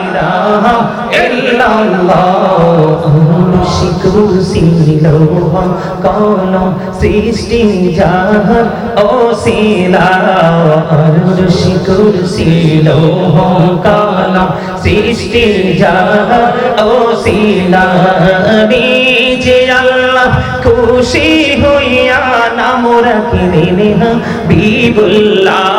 ইলাহা সৃষ্টি যাহার ও শিলা অরুষ শিকুসিল কোন সৃষ্টি যাহার ও শিলা নিজে আল্লাহ খুশি হইয়া নাম রাখিলেন হাবিবুল্লাহ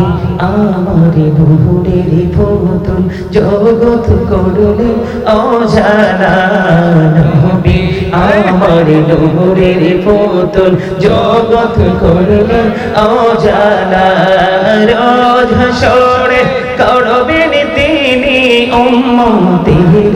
আমার নূরের পুতুল জগৎ করলে অজানা নবী আমার নূরের পুতুল জগৎ করলে অজানা রোজ হাসরে করবেন তিনি উম্মতের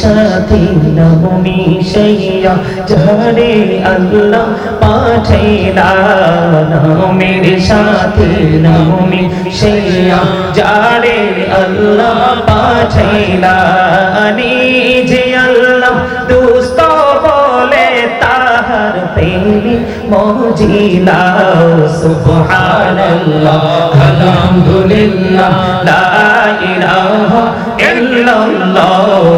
সাথে নাম মিশাইয়া যারে আল্লাহ পাঠাইলা, নামের সাথে নাম মিশাইয়া যারে আল্লাহ পাঠাইলা। নিজে আল্লাহ দুস্ত বলে তাহার প্রেমে মজিলা, সুবহানাল্লাহ, আলহামদুলিল্লাহ, লা ইলাহা ইল্লাল্লাহ।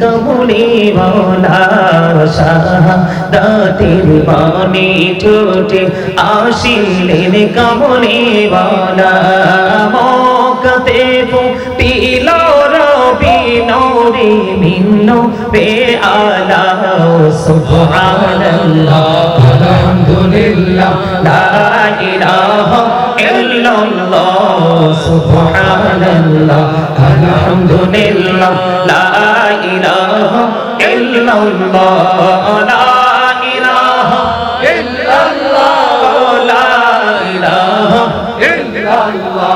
কমলে মাওলা শাহাদাতের মানি টুটে আসিলেন কমলে মাওলা মকতে পিলা মিন্ন বে আলা সুবহানাল্লাহ আলহামদুলিল্লাহ লা ইলাহা ইল্লাল্লাহ সুবহানাল্লাহ আলহামদুলিল্লাহ। লা ইলাহা ইল্লাল্লাহ লা ইলাহা ইল্লাল্লাহ লা ইলাহা ইল্লাল্লাহ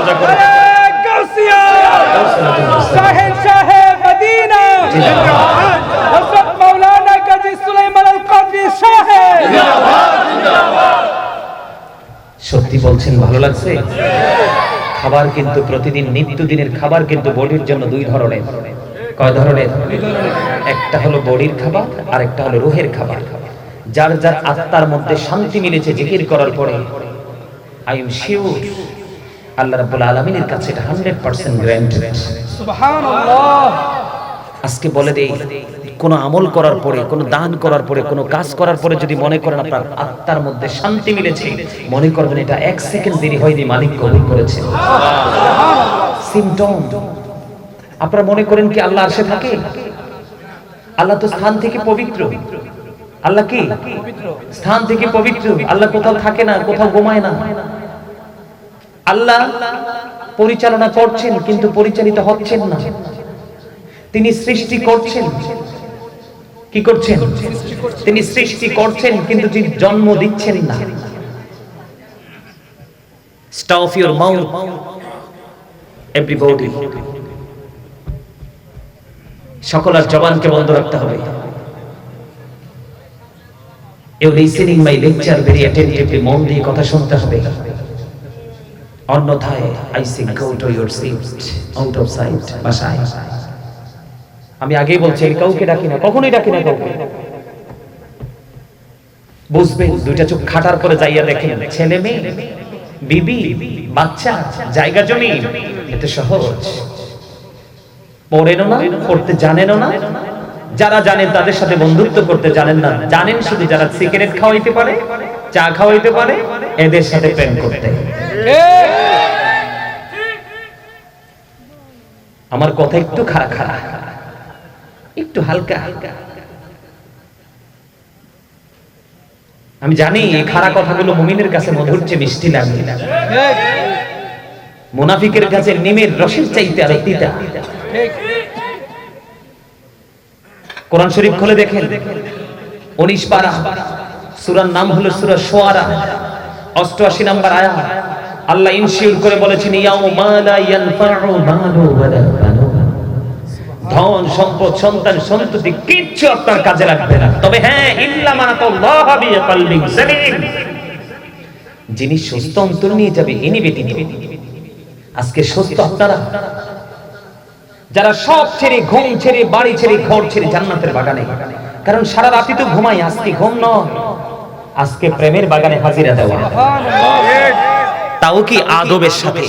সোজা করে। সোজা করে নারে গাউসিয়া শাহেন শাহে মদিনা হযরত মাওলানা কাজী সুলাইমান আল কাদরি শাহে সত্যি বলছেন ভালো লাগছে? খাবার কিন্তু প্রতিদিন নিত্যদিনের খাবার কিন্তু বডির জন্য দুই ধরনের। কয় ধরনের? একটা হলো বডির খাবার আর একটা হলো রুহের খাবার। যার যার আত্মার মধ্যে শান্তি মিলেছে জিকির করার পরে আই এম শিওর আল্লাহ রাব্বুল আলামিনের কাছে এটা 100% গ্যারান্টেড সুবহানাল্লাহ। আজকে বলে দেই কোনো আমল করার পরে কোনো দান করার পরে কোনো কাজ করার পরে যদি মনে করেন আপনার আত্মার মধ্যে শান্তি মিলেছে মনে করবেন এটা এক সেকেন্ড দেরি হয়নি মালিক কবুল করেছে। সিমটম আপনারা মনে করেন কি আল্লাহ আসে থাকে? আল্লাহ তো স্থান থেকে পবিত্র। আল্লাহ কি? স্থান থেকে পবিত্র। আল্লাহ কোথাও থাকে না কোথাও ঘুমায় না। আল্লাহ পরিচালনা করছেন, কিন্তু পরিচালিত হচ্ছেন না। তিনি সৃষ্টি করছেন। কি করছেন? তিনি সৃষ্টি করছেন, কিন্তু তিনি জন্ম দিচ্ছেন না। স্টপ ইউর মাউথ এভরিবডি সকলের জবানকে বন্ধ রাখতে হবে। You listening my lecture very attentively মন দিয়ে কথা শুনতে হবে। অন্যথায় আই সে আমি আগেই বলছি কাউকে ডাকি না, কখনোই ডাকি না কাউকে। বুঝবেন, দুইটা চোখ খাটার করে যাইয়া দেখেন, ছেলে মেয়ে, বিবি, বাচ্চা, জায়গা জমি, এতে সহজ। পড়েনও না, পড়তে জানেনও না। যারা জানেন তাদের সাথে বন্ধুত্ব করতে জানেন না, জানেন শুধু যারা সিগারেট খাওয়াইতে পারে, চা খাওয়াইতে পারে, এদের সাথে প্রেম করতে। আমার কথা একটু খাড়া খাড়া একটু হালকা। হালকা আমি জানি এই খাড়া কথাগুলো মুমিনের কাছে মধুর চেয়ে মিষ্টি লাগে মুনাফিকের কাছে নিমের রসের চাইতে আর তিতা। কোরআন শরীফ খুলে দেখেন। উনিশ পারা। সুরার নাম হলো সুরা সোয়ারা। অষ্টআশি নাম্বার আয়া আল্লাহ ইনশিউর করে বলেছেন, ইয়াউমা লা ইয়ানফাউ মালু ওয়ালা ধন, সম্পদ, সন্তান, সন্ততি কিচ্ছু আপনার কাজে লাগবে না। তবে হ্যাঁ ইল্লা মানাতাল্লাহ বিকলবিন সালিম। যিনি সুস্থ অন্তর নিয়ে যাবে, ইনি ব্যতীত। আজকে সুস্থ আপনারা। যারা সব ছেড়ে, ঘুম ছেড়ে, বাড়ি ছেড়ে, ঘর ছেড়ে জান্নাতের বাগানে। কারণ সারা রাতি তো ঘুমাই আজকে ঘুম নয়। আজকে প্রেমের বাগানে হাজিরা দেওয়া। তাও কি আদবের সাথে?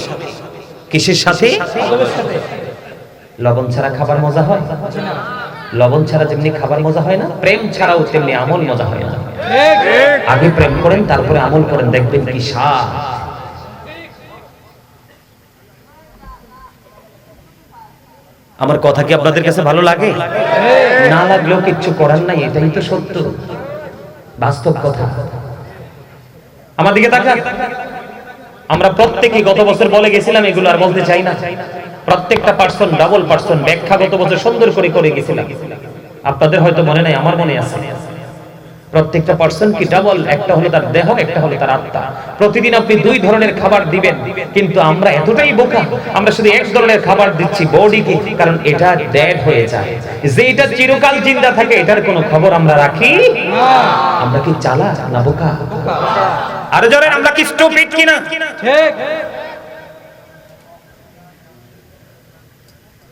কিসের সাথে। লবণ ছাড়া খাবার মজা হয়? লবণ ছাড়া যেমনি খাবার মজা হয় না প্রেম ছাড়াও তেমনি আমল মজা হয় না। আগে প্রেম করেন তারপরে আমল করেন দেখবেন কি স্বাদ। আমার কথা কি আপনাদের কাছে ভালো লাগে? না লাগলেও কিচ্ছু করার নাই এটাই তো সত্য। বাস্তব কথা। আমার দিকে তাকান। আমরা প্রত্যেকে গত বছর বলে গেছিলাম এগুলো আর বলতে চাই না। প্রত্যেকটা পার্সন ডাবল পার্সন ব্যাখ্যা গত বছর সুন্দর করে করে গেছিলাম। আপনাদের হয়তো মনে নাই, আমার মনে আছে। প্রত্যেকটা পার্সন কি ডাবল একটা হলো তার দেহ একটা হলো তার আত্মা। প্রতিদিন আপনি দুই ধরনের খাবার দিবেন কিন্তু আমরা এতটাই বোকা আমরা শুধু এক ধরনের খাবার দিচ্ছি বডিকে কারণ এটা ডেড হয়ে যায়। যে এটা চিরকাল জিন্দা থাকে এটার কোনো খবর আমরা রাখি আমরা কি চালা না বোকা? আরে জোরে আমরা কি স্টুপিড কিনা? ঠিক।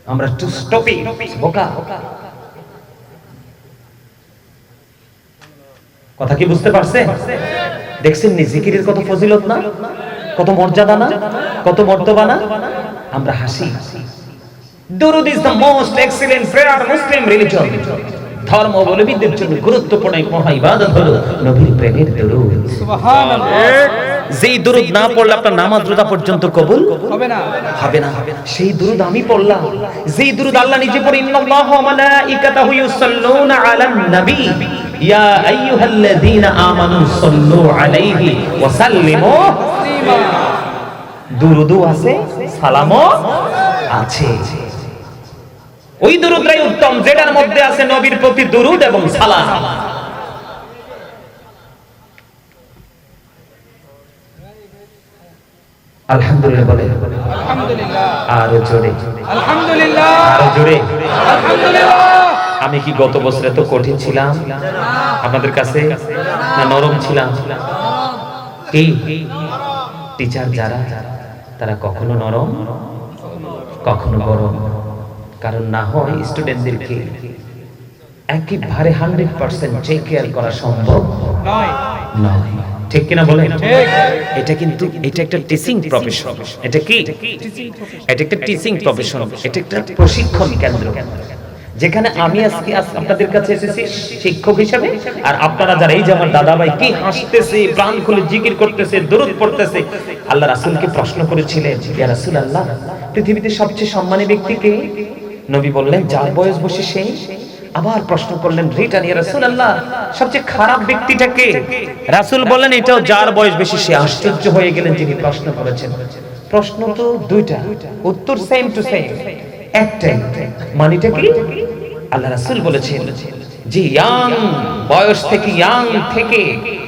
আমরা টু স্টপি বোকা। কথা কি বুঝতে পারছে? দেখছেন নি জিকিরের কত ফজিলত না? কত মর্যাদা না? কত মর্তবা না? আমরা হাসি। দুরুদ is the most excellent prayer Muslim religion. ধর্ম অবলম্বীদের জন্য গুরুত্বপূর্ণ এক মহা ইবাদত হলো নবীর প্রেমের দুরুদ। সুবহানাল্লাহ। যেই দুরুদ না পড়লে আপনার নামাজ রোজা পর্যন্ত কবুল হবে না। হবে না। সেই দুরুদ আমি পড়লাম। যেই দুরুদ আল্লাহ নিজে পড়ে ইন্নাল্লাহু ওয়া মালাইকাতাহু ইউসাল্লুনা আলান নবী। ইয়া আইয়ুহাল্লাযীনা আমানু সাল্লু আলাইহি ওয়া সাল্লিমু দুরুদও আছে সালামও আছে। ওই দুরুদটাই উত্তম যেটার মধ্যে আছে নবীর প্রতি দুরুদ এবং সালাম। আলহামদুলিল্লাহ বলে। আরও জোরে। আলহামদুলিল্লাহ। আরও জোরে। আমি কি গত বছর এত কঠিন ছিলাম? আপনাদের কাছে? না নরম ছিলাম? কি? টিচার যারা তারা কখনো নরম কখনো গরম। কারণ না হয় স্টুডেন্টদেরকে একেবারে হান্ড্রেড পার্সেন্ট টেক কেয়ার করা সম্ভব নয়। নয়। ঠিক কিনা বলেন? এটা কিন্তু এটা একটা টিচিং প্রফেশন এটা কি? এটা একটা টিচিং প্রফেশন এটা একটা প্রশিক্ষণ কেন্দ্র। যেখানে আমি আজকে আপনাদের কাছে এসেছি শিক্ষক হিসাবে। আর আপনারা যারা এই যে আমার দাদা ভাই কি হাসতেছে প্রাণ খুলে জিকির করতেছে দরুদ পড়তেছে আল্লাহ রাসুলকে প্রশ্ন করেছিলেন ইয়া রাসূলুল্লাহ পৃথিবীতে সবচেয়ে সম্মানী ব্যক্তি কে? নবী বললেন যার বয়স বসে সেই আবার প্রশ্ন করলেন রিটা নিয়ে রাসুল রাসূলুল্লাহ, সবচেয়ে খারাপ ব্যক্তিটা কে? রাসূল বলেন এটাও যার বয়স বেশি, সে আশ্চর্য হয়ে গেলেন যিনি প্রশ্ন করেছেন। প্রশ্ন তো দুইটা, উত্তর সেম টু সেম একটাই, মানিটা কি? আল্লাহ রাসূল বলেছেন যে ইয়াং বয়স থেকে ইয়াং থেকে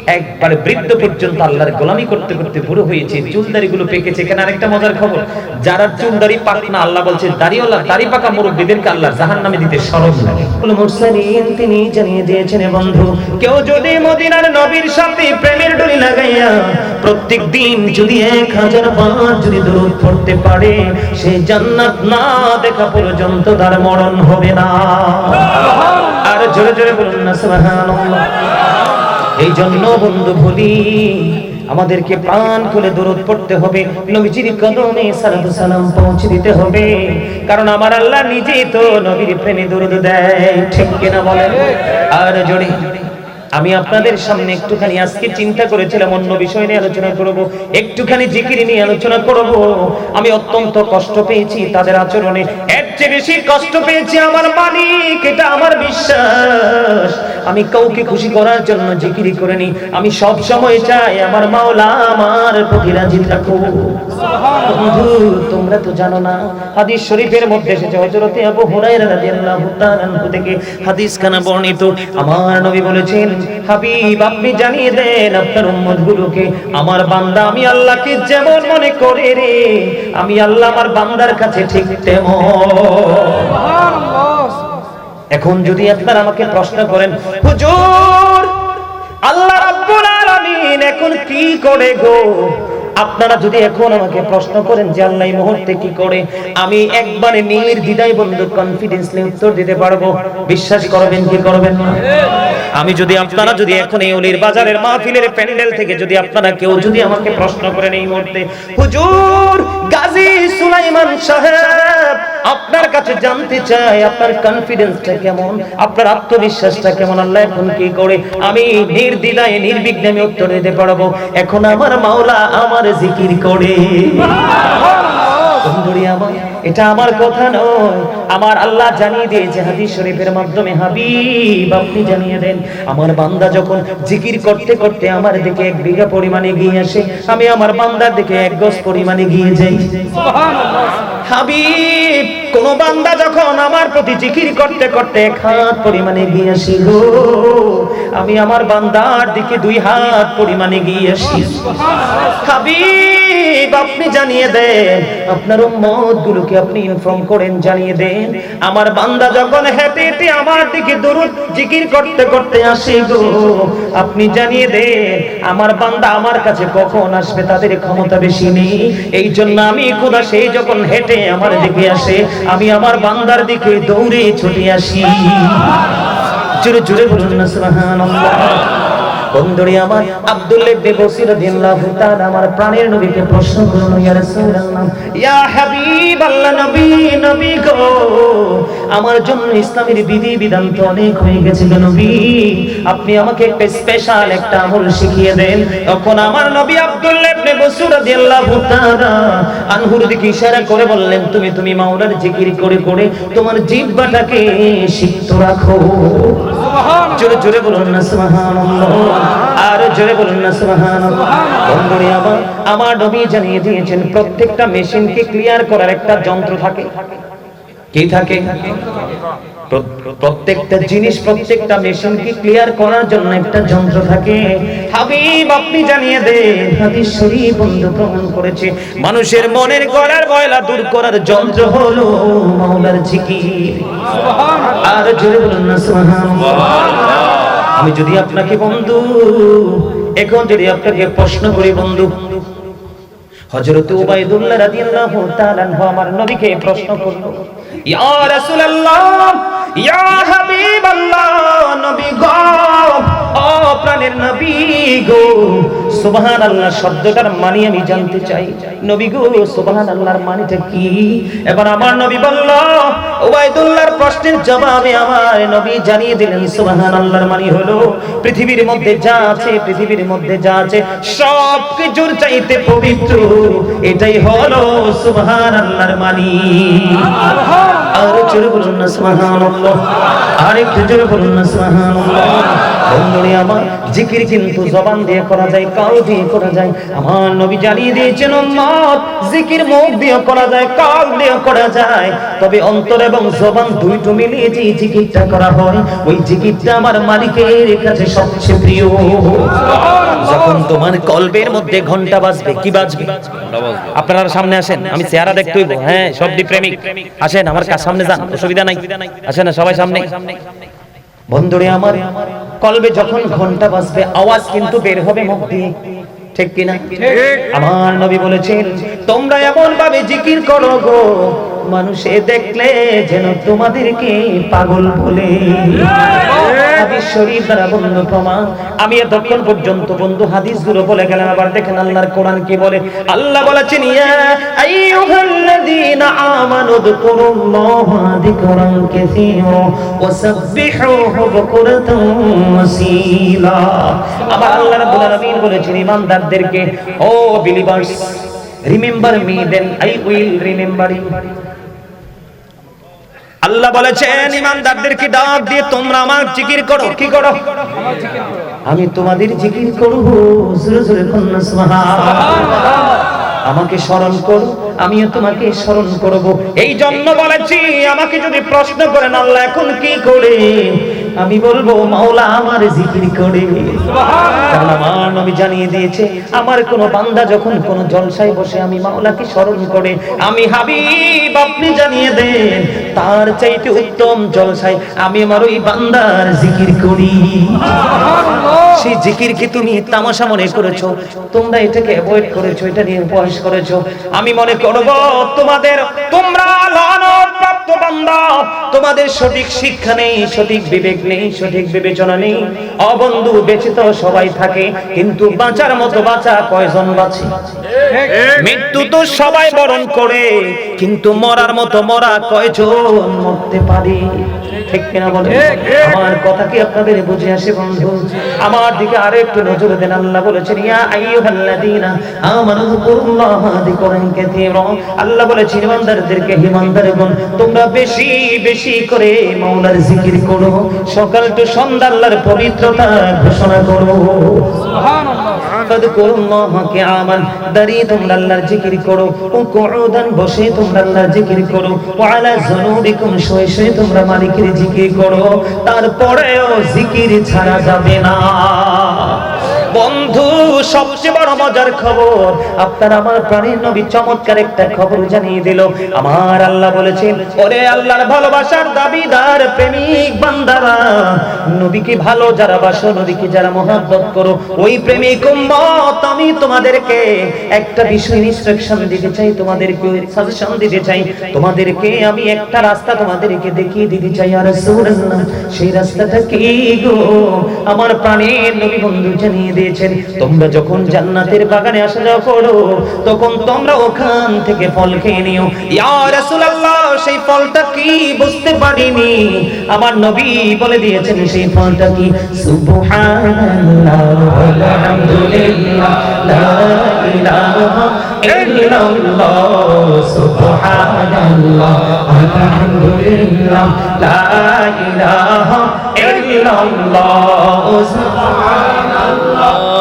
একবারে বৃদ্ধ পর্যন্ত আল্লাহর গোলামি করতে করতে বুড়ো হয়েছে চুলদারি গুলো পেকেছে। এখানে আরেকটা মজার খবর যারা চুলদারি পাক না আল্লাহ বলছে দাড়িওয়ালা দাড়ি পাকা মুরব্বীদেরকে আল্লাহ জাহান্নামে দিতে সরব লাগে মুরসালিন তিনি জানিয়ে দিয়েছেন বন্ধু কেউ যদি মদিনার নবীর সাথে প্রেমের ডরি লাগাইয়া প্রত্যেক দিন যদি এক হাজার বার যদি দরুদ পড়তে পারে সে জান্নাত না দেখা পর্যন্ত তার মরণ হবে না। আর জোরে জোরে বলুন না, সুবহানাল্লাহ। এই জন্য বন্ধু ভুলি, আমাদেরকে প্রাণ খুলে দরুদ পড়তে হবে, নবীজির কদমে সালাত সালাম পৌঁছে দিতে হবে। কারণ আমার আল্লাহ নিজেই তো নবীর প্রেমে দরুদ দেয়, ঠিক কিনা বলেন? আর জোরে। আমি আপনাদের সামনে একটুখানি আজকে চিন্তা করেছিলাম, অন্য বিষয় নিয়ে আলোচনা করব, একটুখানি জিকির নিয়ে আলোচনা করব। আমি অত্যন্ত কষ্ট পেয়েছি তাদের আচরণে। এর চেয়ে বেশি কষ্ট পেয়েছি আমার মালিক, এটা আমার বিশ্বাস। আমি কাউকে খুশি করার জন্য জিকিরি করিনি। আমি সব সময় চাই আমার মাওলা আমার প্রতি রাজি বন্ধু তোমরা তো জানো না, হাদিস শরীফের মধ্যে এসেছে হযরতে আবু হুরায়রা রাদিয়াল্লাহু তাআলা থেকে হাদিস খানা বর্ণিত। আমার নবী বলেছেন, হাবিব, আপনি জানিয়ে দেন আপনার উম্মতগুলোকে, আমার বান্দা আমি আল্লাহকে যেমন মনে করে রে, আমি আল্লাহ আমার বান্দার কাছে ঠিক তেমন। এখন যদি আপনারা আমাকে প্রশ্ন করেন, হুজুর, আল্লাহ রাব্বুল আলামিন এখন কি করে গো? আপনারা যদি এখন আমাকে প্রশ্ন করেন যে আল্লাহ এই মুহূর্তে কি করে, আমি একবারে নির্দ্বিধায় বন্ধু কনফিডেন্সলি উত্তর দিতে পারব। বিশ্বাস করবেন কি করবেন না? আমি যদি আপনারা যদি এখন এই অলির বাজারের মাহফিলের প্যান্ডেল থেকে যদি আপনারা কেউ যদি আমাকে প্রশ্ন করেন এই মুহূর্তে, হুজুর, গাজী সুলাইমান সাহেব আপনার কাছে জানতে চাই, আপনার কনফিডেন্সটা কেমন? আপনার আত্মবিশ্বাসটা কেমন? আল্লাহ এখন কি করে? আমি নির্দ্বিধায় নির্বিঘ্নে আমি উত্তর দিতে পারব। এখন আমার মাওলা আমার জিকির করে। এটা আমার কথা নয়। আমার আল্লাহ জানিয়ে দিয়েছে হাদিস শরীফের মাধ্যমে, হাবিব, আপনি জানিয়ে দেন, আমার বান্দা যখন জিকির করতে করতে আমার দিকে এক বিঘা পরিমাণে গিয়ে আসে, আমি আমার বান্দার দিকে এক গজ পরিমাণে গিয়ে যাই। সুবহানাল্লাহ। হাবিব, কোন বান্দা যখন আমার প্রতি জিকির করতে করতে হাত পরিমাণে গিয়ে গো আমি আমার বান্দার দিকে দুই হাত পরিমাণে গিয়ে আসি। হাবিব, আপনি জানিয়ে দেন, আপনার উম্মত গুলোকে আপনি ইনফর্ম করেন, জানিয়ে দেন, আমার বান্দা যখন হেঁটে হেঁটে আমার দিকে দরুদ জিকির করতে করতে আসে গো আপনি জানিয়ে দেন, আমার বান্দা আমার কাছে কখন আসবে, তাদের ক্ষমতা বেশি নেই এই জন্য আমি খোদা সেই যখন হেঁটে আমার দিকে আসে, আমি আমার বান্দার দিকে দৌড়ে ছুটে আসি। জোরে জোরে বলুন না, সুবহানাল্লাহ। বন্ধুরে আমার আব্দুল ইবনে বসির রাদিয়াল্লাহু তাআলা আমার প্রাণের নবীকে প্রশ্ন করল ইয়া রাসূলুল্লাহ, ইয়া হাবিবাল্লাহ, নবী নবী গো, আমার জন্য ইসলামের বিধি বিধান তো অনেক হয়ে গেছে গো নবী। আপনি আমাকে একটা স্পেশাল একটা আমল শিখিয়ে দেন। তখন আমার নবী আব্দুল ইবনে আনহুর দিকে ইশারা করে বললেন তুমি তুমি মাওলার জিকির করে করে তোমার জিহ্বাটাকে সিক্ত রাখো। জোরে জোরে বলুন না আর জোরে বলুন না বন্ধুরে আমার আমার নবী জানিয়ে দিয়েছেন প্রত্যেকটা মেশিনকে ক্লিয়ার করার একটা যন্ত্র থাকে। কি থাকে? প্রত্যেকটা জিনিস, প্রত্যেকটা মেশিনকে ক্লিয়ার করার জন্য একটা যন্ত্র থাকে? হাবিব, আপনি জানিয়ে দেন, হাদিস শরীফ বন্ধু প্রমাণ করেছে। মানুষের মনের গলার ময়লা দূর করার যন্ত্র হলো মাওলার জিকির। আর জোরে বলুন না আমি যদি আপনাকে বন্ধু, এখন যদি আপনাকে প্রশ্ন করি, বন্ধু হযরত উবাইদুল্লাহ রাদিয়াল্লাহু তাআলা আমার নবীকে প্রশ্ন করল, ইয়া রাসূলুল্লাহ, ইয়া হাবিবাল্লাহ, নবী গো, ও প্রাণের নবী গো সুবহান আল্লাহ শব্দটার মানে আমি জানতে চাই। নবী গো সুবহান আল্লাহর মানেটা কি? এবার আমার নবী বলল ওবাইদুল্লাহর প্রশ্নের জবাবে আমার নবী জানিয়ে দিলেন সুবহান আল্লাহর মানে হলো পৃথিবীর মধ্যে যা আছে, পৃথিবীর মধ্যে যা আছে সব কিছুর চাইতে পবিত্র। এটাই হলো সুবহান আল্লাহর মানি। আর জোরে বলুন না, সুবহানাল্লাহ। আর একটু জোরে বলুন না, সুবহানাল্লাহ। বন্ধুরে, আমার জিকির কিন্তু জবান দিয়ে করা যায়। কাল দিয়ে করা যায়। আমার নবী জানিয়ে দিয়েছেন জিকির মুখ দিয়ে করা যায় কাল দিয়ে করা যায়। তবে অন্তর এবং জবান দুইটো মিলিয়ে যে জিকিরটা করা হয়, ওই জিকিরটা আমার মালিকের কাছে সবচেয়ে প্রিয়। যখন তোমার মধ্যে ঘণ্টা বাজবে, কি বাজবে? আপনারা সামনে আসেন, আমি চেহারা দেখতে হ্যাঁ সবদি প্রেমিক। আসেন, আমার সামনে যান, অসুবিধা নাই। আসেন, সবাই সামনে। বন্ধুরে আমার কলবে যখন ঘণ্টা বাজবে আওয়াজ কিন্তু বের হবে মুখ দিয়ে ঠিক কিনা? আমার নবী বলেছেন তোমরা এমন ভাবে জিকির করো গো মানুষে দেখলে যেন তোমাদেরকে পাগল বলে। আমি এতক্ষণ পর্যন্ত বন্ধু বলে গেলাম, আবার দেখেন আল্লাহর কোরআন কি বলে? আল্লাহ আবার আল্লাহ বলেছেন O believers remember me then I will remember you Allah বলেছেন ইমানদারদেরকে ডাক দিয়ে তোমরা আমার জিকির করো। কি করো? আমি তোমাদের জিকির করব। জোরে জোরে কন্যা আমাকে স্মরণ করো আমিও তোমাকে স্মরণ করব। এই জন্য বলেছি আমাকে যদি প্রশ্ন করেন আল্লাহ এখন কি করে আমি বলব, মাওলা আমার জিকির করে। আমার নবী জানিয়ে দিয়েছে, আমার কোন বান্দা যখন কোন জলসায় বসে আমি মাওলাকে স্মরণ করে, আমি হাবিব, আপনি জানিয়ে দেন, তার চাইতে উত্তম জলসায় আমি আমার ওই বান্দার জিকির করি। সেই জিকির কি তুমি তামাশা মনে করেছ? তোমরা এটাকে অ্যাভয়েড করেছ, এটা নিয়ে উপহাস করেছ। আমি মনে করব, তোমাদের তোমরা তোমাদের সঠিক শিক্ষা নেই, সঠিক বিবেক নেই, সঠিক বিবেচনা নেই। অবন্ধু বেঁচে তো সবাই থাকে, কিন্তু বাঁচার মতো বাঁচা কয়জন বাঁচে? মৃত্যু তো সবাই বরণ করে, কিন্তু মরার মতো মরা কয়জন মরতে পারে? আমার দিকে দেন, আল্লাহ বলেছেন আল্লাহ বলেছেন তোমরা বেশি বেশি করে মাওলার জিকির করো। সকাল টু সন্ধ্যা আল্লাহর পবিত্রতা ঘোষণা করো। ফাদকুরুল্লাহ কিয়ামান তোমরা আল্লাহর জিকির করো। ও বসে তোমরা আল্লাহর জিকির করো। ওয়া আলা যুনুবিকুম শুয়ে শুয়ে তোমরা মালিকের জিকির করো। তারপরেও জিকির ছাড়া যাবে না। বন্ধু একটা যারা মহাব্বত করো, ওই প্রেমিক আমি তোমাদেরকে একটা বিষয় ইনস্ট্রাকশন দিতে চাই, তোমাদেরকে সাজেশন দিতে চাই। তোমাদেরকে আমি একটা রাস্তা তোমাদেরকে দেখিয়ে দিতে চাই আর সেই রাস্তাটা কি গো? আমার প্রাণের নবী বন্ধু জানিয়ে দিয়েছেন, তোমরা যখন জান্নাতের বাগানে আসা যাওয়া করো, তখন তোমরা ওখান থেকে ফল খেয়ে নিও। ইয়া সেই ফলটা কি বুঝতে পারিনি। আমার নবী বলে দিয়েছেন, সেই ফলটা কি? সুবহানাল্লাহ, আলহামদুলিল্লাহ, লা ইলাহা ইল্লাল্লাহ, সুবহানাল্লাহ, আলহামদুলিল্লাহ, লা ইলাহা ইল্লাল্লাহ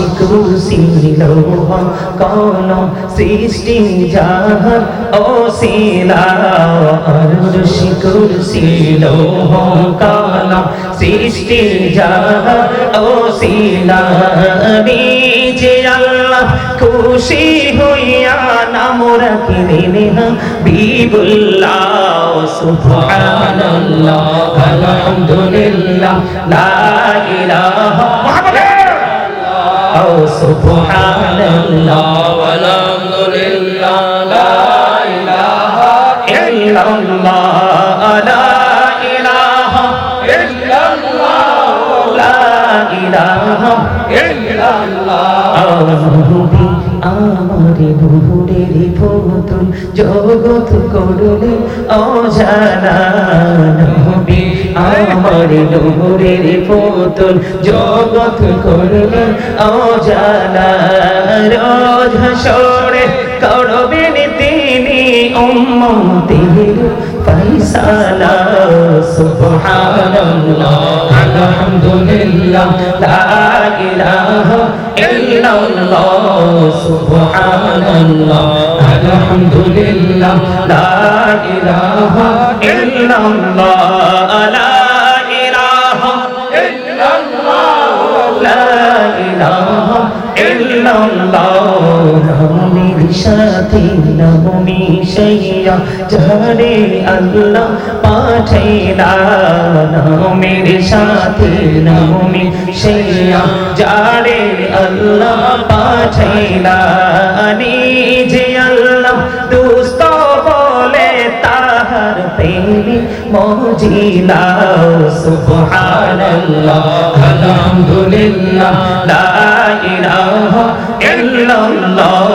শিকুসি লোহ কলম সৃষ্টি জাহান ও শিলা অরুর শিকুসি লোহ কলম সৃষ্টি জাহান ও শিলা নিজে আল্লাহ খুশি হইয়া নাম রাখিলেন হাবিবুল্লাহ সুবহানাল্লাহ, আলহামদুলিল্লাহ, লা ইলাহা সুবহানাল্লাহ, আলহামদুলিল্লাহ লা ইলাহা ইল্লাল্লাহ লা ইলাহা ইল্লাল্লাহ লা ইলাহা ইল্লাল্লাহ আমারে ভুলের ভুতুম জগৎ করলে অজানা আমারে নূরের পুতুল জগৎ করলে অজানা রোজ হাসরে করবেন তিনি উম্মতের ফয়সালা। সুবহানাল্লাহ, আলহামদুলিল্লাহ, লা ইলাহা ইল্লাল্লাহ, সুবহানাল্লাহ, আলহামদুলিল্লাহ, লা ইলাহা ইল্লাল্লাহ লা ইলাহা ইল্লাল্লাহ। নামের সাথে নাম মিশাইয়া যারে আল্লাহ পাঠাইলা নামের সাথে নাম মিশাইয়া যারে আল্লাহ পাঠাইলা, নিজে আল্লাহ মজিলা, সুবহানাল্লাহ, আলহামদুলিল্লাহ, লা ইলাহা ইল্লাল্লাহ,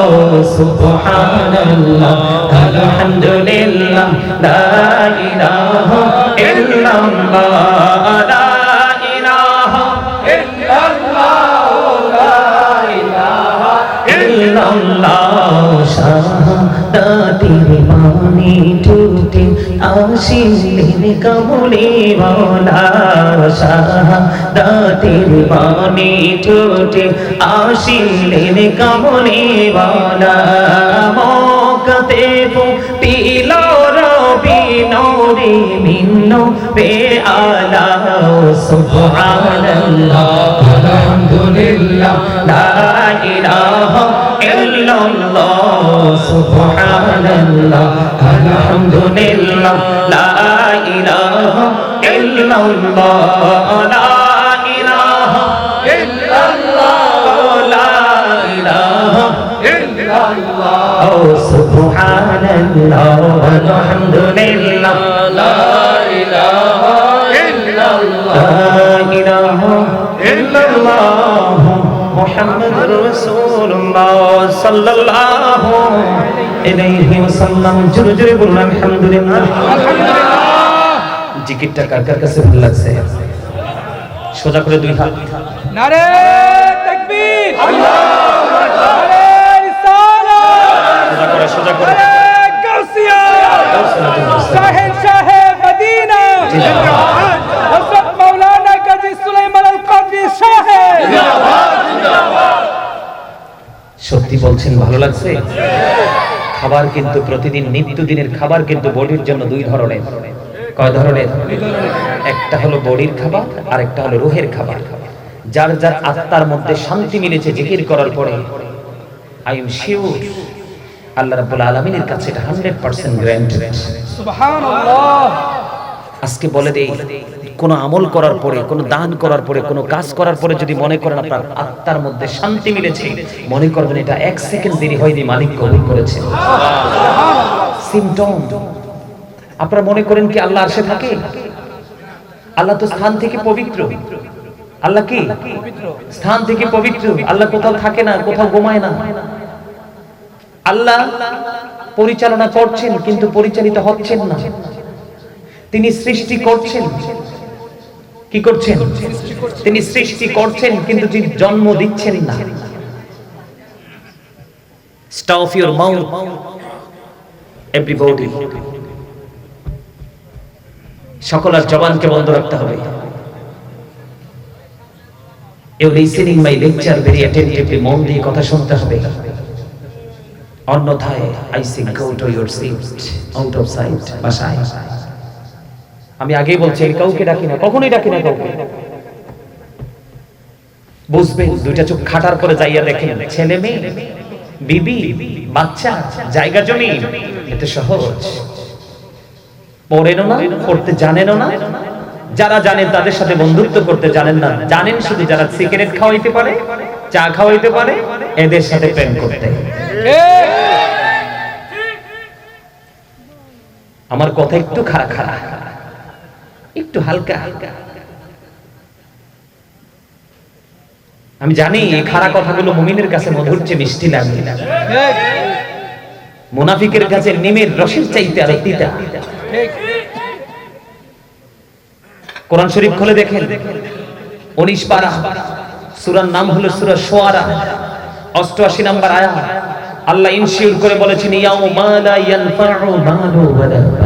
সুবহানাল্লাহ, আলহামদুলিল্লাহ, লা ইলাহা ইল্লাল্লাহ, লা ইলাহা ইল্লাল্লাহ, শাহাদাতের মানি টুটে আসিলেন কমলে মাওলা শাহাদাতের মানি টুটে আসিলেন কমলে মাওলা মকতে ফুটিল রবি নূরে মিন্ন বে আলা, সুবহানাল্লাহ, আলহামদুলিল্লাহ, লা ইলাহা ইল্লাল্লাহ সুবহানাল্লাহ, আলহামদুলিল্লাহ, লা ইলাহা ইল্লাল্লাহ, লা ইলাহা ইল্লাল্লাহ, লা ইলাহা ইল্লাল্লাহ ও সুবহানাল্লাহ, আলহামদুলিল্লাহ জিকিরটা কার কার কাছে ভালো লাগছে? সোজা করে দুই হাত। নারে তাকবীর। নারে রিসালাত। সোজা করে সোজা করে নারে গাউসিয়া শাহেন শাহে মদিনা জি। হযরত মাওলানা কাজী সুলাইমান আল কাদরি শাহে সত্যি বলছেন ভালো লাগছে? খাবার কিন্তু প্রতিদিন নিত্যদিনের খাবার কিন্তু বডির জন্য দুই ধরনের। কয় ধরনের? একটা হলো বডির খাবার আর একটা হলো রুহের খাবার। যার যার আত্মার মধ্যে শান্তি মিলেছে জিকির করার পরে আই এম শিওর আল্লাহ রাব্বুল আলামিনের কাছে এটা হান্ড্রেড পার্সেন্ট গ্যারান্টেড সুবহানাল্লাহ। আজকে বলে দেই কোন আমল করার পরে, কোন দান করার পরে, কোন কাজ করার পরে যদি মনে করেন আপনার আত্মার মধ্যে শান্তি মিলেছে, মনে করবেন এটা এক সেকেন্ড দেরি হয়নি, মালিক কবুল করেছে। সিমটম আপনারা মনে করেন কি আল্লাহ আসে থাকে? আল্লাহ তো স্থান থেকে পবিত্র। আল্লাহ কি? স্থান থেকে পবিত্র। আল্লাহ কোথাও থাকে না, কোথাও ঘুমায় না। আল্লাহ পরিচালনা করছেন, কিন্তু পরিচালিত হচ্ছেন না। তিনি সৃষ্টি করছেন। কি করছেন? তিনি সৃষ্টি করছেন, কিন্তু তিনি জন্ম দিচ্ছেন না। স্টপ ইউর মাউথ এভরিবডি সকলের জবানকে বন্ধ রাখতে হবে। You listening my lecture very মন দিয়ে কথা শুনতে হবে। অন্যথায় I see go to your seat out of sight আমি আগেই বলছি আমি কাউকে ডাকি না কখনোই ডাকি না কাউকে। বুঝবেন দুইটা চোখ খাটার পরে যাইয়া দেখেন ছেলে মেয়ে বিবি বাচ্চা জায়গা জমি এতে সহজ। পড়েনও না পড়তে জানেনও না। যারা জানেন তাদের সাথে বন্ধুত্ব করতে জানেন না। জানেন শুধু যারা সিগারেট খাওয়াইতে পারে চা খাওয়াইতে পারে এদের সাথে প্রেম করতে। আমার কথা একটু খারাপ খারাপ একটু হালকা। হালকা আমি জানি খারাপ কথাগুলো মুমিনের কাছে মধুর চেয়ে মিষ্টি লাগে মুনাফিকের কাছে নিমের রসের চাইতে আর তিতা কোরআন শরীফ খুলে দেখেন। উনিশ পারা। সুরার নাম হলো সুরা সোয়ারা। অষ্টআশি নাম্বার আয়া আল্লাহ ইনশিওর করে বলেছেন, ইয়াউমা লা ইয়ানফাউ মালু ওয়ালা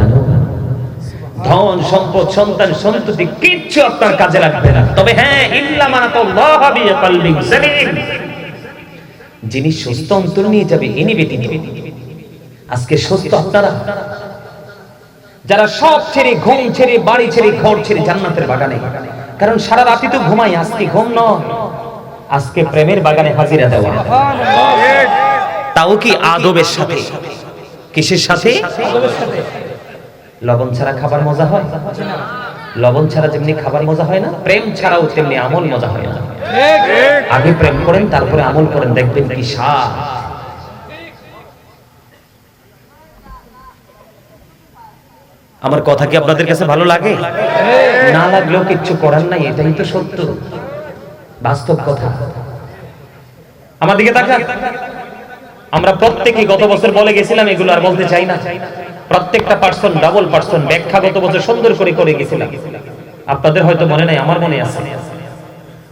ধন, সম্পদ, সন্তান, সন্ততি কিচ্ছু আপনার কাজে লাগবে না। তবে হ্যাঁ ইল্লা মানাতাল্লাহ বিকলবিন সালিম যিনি সুস্থ অন্তর নিয়ে যাবে, ইনি বেটি আজকে সুস্থ আপনারা। যারা সব ছেড়ে ঘুম ছেড়ে, বাড়ি ছেড়ে, ঘর ছেড়ে জান্নাতের বাগানে। কারণ সারা রাতি তো ঘুমাই আজকে ঘুম নয়। আজকে প্রেমের বাগানে হাজিরা দেওয়া। তাও কি আদবের সাথে? কিসের সাথে আদবের সাথে? লবণ ছাড়া খাবার মজা হয়? লবণ ছাড়া যেমনি খাবার মজা হয় না, প্রেম ছাড়াও তেমনি আমল মজা হয় না। আগে প্রেম করেন, তারপরে আমল করেন, দেখবেন কি স্বাদ। আমার কথা কি আপনাদের কাছে ভালো লাগে? না লাগলেও কিচ্ছু করার নাই, এটাই তো সত্য। বাস্তব কথা। আমার দিকে আমরা প্রত্যেকে গত বছর বলে গেছিলাম, এগুলো আর বলতে চাই না। প্রত্যেকটা পার্সন ডাবল পার্সন ব্যাখ্যা গত বছর সুন্দর করে করে গেছিলাম। আপনাদের হয়তো মনে নাই, আমার মনে আছে।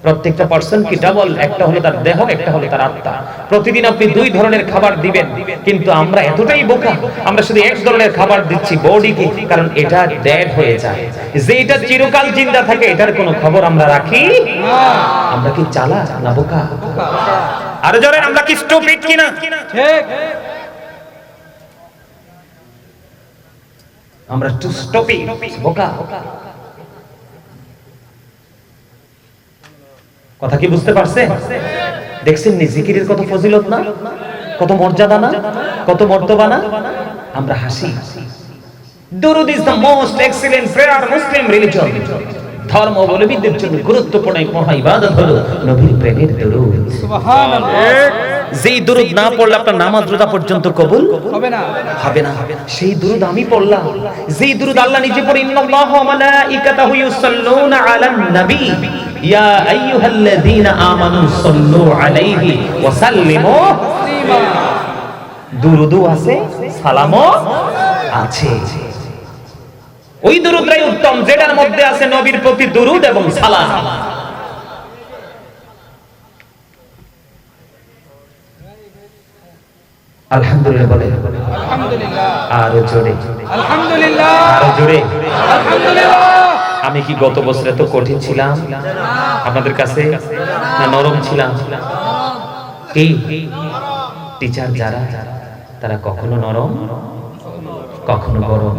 প্রত্যেকটা পার্সন কি ডাবল একটা হলো তার দেহ, একটা হলো তার আত্মা। প্রতিদিন আপনি দুই ধরনের খাবার দিবেন, কিন্তু আমরা এতটাই বোকা, আমরা শুধু এক ধরনের খাবার দিচ্ছি বডিকে কারণ এটা ডেড হয়ে যায়। যে এটা চিরকাল জিন্দা থাকে, এটার কোনো খবর আমরা রাখি? আমরা কি চালা না বোকা? আরও জোরে, আমরা কি স্টুপিড কিনা? আমরা টু স্টপি বোকা। কথা কি বুঝতে পারছে? দেখছেন নি, জিকিরের কত ফজিলত না? কত মর্যাদা না? কত মর্তবা না? আমরা হাসি। দুরুদ is the most excellent prayer Muslim religion ধর্ম অবলম্বীদের জন্য গুরুত্বপূর্ণ এক মহা ইবাদত হলো নবীর প্রেমের দুরুদ। যেই দুরুদ না পড়লে আপনার নামাজ রোজা পর্যন্ত কবুল হবে না। হবে না। সেই দুরুদ আমি পড়লাম। যেই দুরুদ আল্লাহ নিজে পড়ে ইন্নাল্লাহু ওয়া মালাইকাতাহু ইউসাল্লুনা আলান নবী। ইয়া আইয়ুহাল্লাযীনা আমানু সাল্লু আলাইহি ওয়া সাল্লিমু তাসলিমা। দুরুদও আছে সালামও আছে। ওই দুরুদটাই উত্তম যেটার মধ্যে আছে নবীর প্রতি দুরুদ এবং সালাম। আলহামদুলিল্লাহ বলে। আলহামদুলিল্লাহ। জোরে। আলহামদুলিল্লাহ। আরও জোরে। আলহামদুলিল্লাহ। আমি কি গত বছরে তো কঠিন ছিলাম? আপনাদের কাছে না নরম ছিলাম? কি? টিচার যারা তারা কখনো নরম কখনো গরম।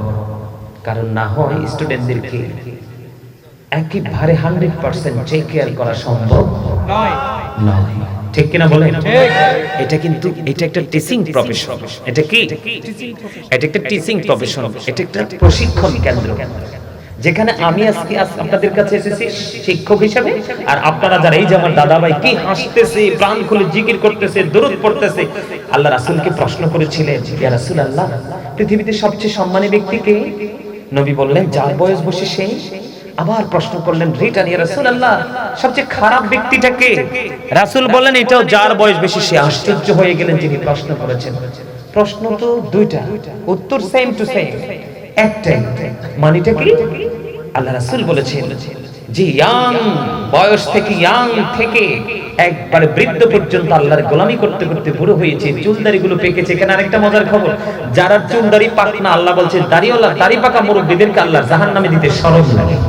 কারণ না হয় স্টুডেন্টদেরকে একেবারে হান্ড্রেড পার্সেন্ট চেক কেয়ার করা সম্ভব নয়। নয়। ঠিক কিনা বলেন? এটা কিন্তু এটা একটা টিচিং প্রফেশন এটা কি? এটা একটা টিচিং প্রফেশন এটা একটা প্রশিক্ষণ কেন্দ্র। যেখানে আমি আজকে আপনাদের কাছে এসেছি শিক্ষক হিসেবে। আর আপনারা যারা এই যে আমার দাদা ভাই কি হাসতেছে প্রাণ খুলে জিকির করতেছে দরুদ পড়তেছে আল্লাহ রাসুলকে প্রশ্ন করেছিলেন ইয়া রাসূলুল্লাহ পৃথিবীতে সবচেয়ে সম্মানী ব্যক্তিকে নবী বললেন, যার বয়স বসে সেই। আবার প্রশ্ন করলেন, রিটা নিয়ে রাসুল আল্লাহ সবচেয়ে খারাপ ব্যক্তিটাকে রাসুল বললেন, এটাও যার বয়স বেশি, সে আশ্চর্য হয়ে গেলেন যিনি প্রশ্ন করেছেন। প্রশ্ন তো দুইটা, উত্তর সেম টু সেম একটাই মানিটা কি? আল্লাহ রাসুল বলেছেন যে ইয়াং, বয়স থেকে ইয়াং থেকে একবারে বৃদ্ধ পর্যন্ত আল্লাহর গোলামি করতে করতে বুড়ো হয়েছে চুলদারি গুলো পেকেছে। এখানে আরেকটা মজার খবর, যারা চুলদারি পাক না, আল্লাহ বলছে, দাড়িওয়ালা, দাড়ি পাকা মুরব্বীদেরকে আল্লাহ জাহান্নামে দিতে সরব লাগে।